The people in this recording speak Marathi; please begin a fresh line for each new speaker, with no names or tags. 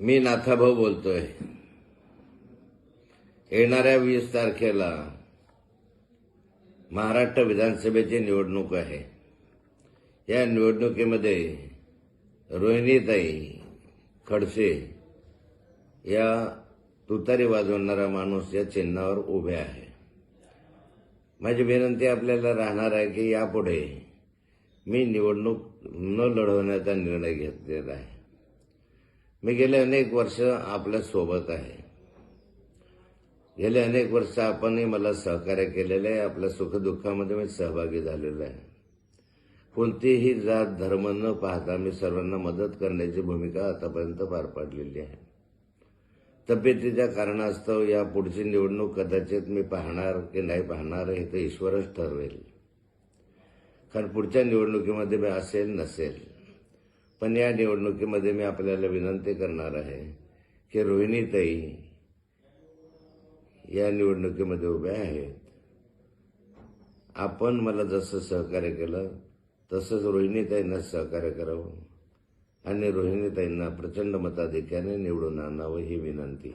मी नाथाभाऊ बोलतोय. येणाऱ्या वीस तारखेला महाराष्ट्र विधानसभेची निवडणूक आहे. या निवडणुकीमध्ये रोहिणीताई खडसे या तुतारी वाजवणारा माणूस या चिन्हावर उभे आहे. माझी विनंती आपल्याला राहणार आहे की यापुढे मी निवडणूक न लढवण्याचा निर्णय घेतलेला आहे. मी गेले अनेक वर्ष आपल्यासोबत आहे. गेले अनेक वर्ष आपणही मला सहकार्य केलेलं आहे. आपल्या सुखदुःखामध्ये मी सहभागी झालेलो आहे. कोणतीही जात धर्म न पाहता मी सर्वांना मदत करण्याची भूमिका आतापर्यंत पार पाडलेली आहे. तब्येतीच्या कारणास्तव या पुढची निवडणूक कदाचित मी पाहणार की नाही पाहणार हे तर ईश्वरच ठरवेल. कारण पुढच्या निवडणुकीमध्ये मी असेल नसेल. पण या निवडणुकीमध्ये मी आपल्याला विनंती करणार आहे की रोहिणीताई या निवडणुकीमध्ये उभ्या आहेत. आपण मला जसं सहकार्य केलं तसंच रोहिणीताईंना सहकार्य करावं आणि रोहिणीताईंना प्रचंड मताधिक्याने निवडून आणावं ही विनंती.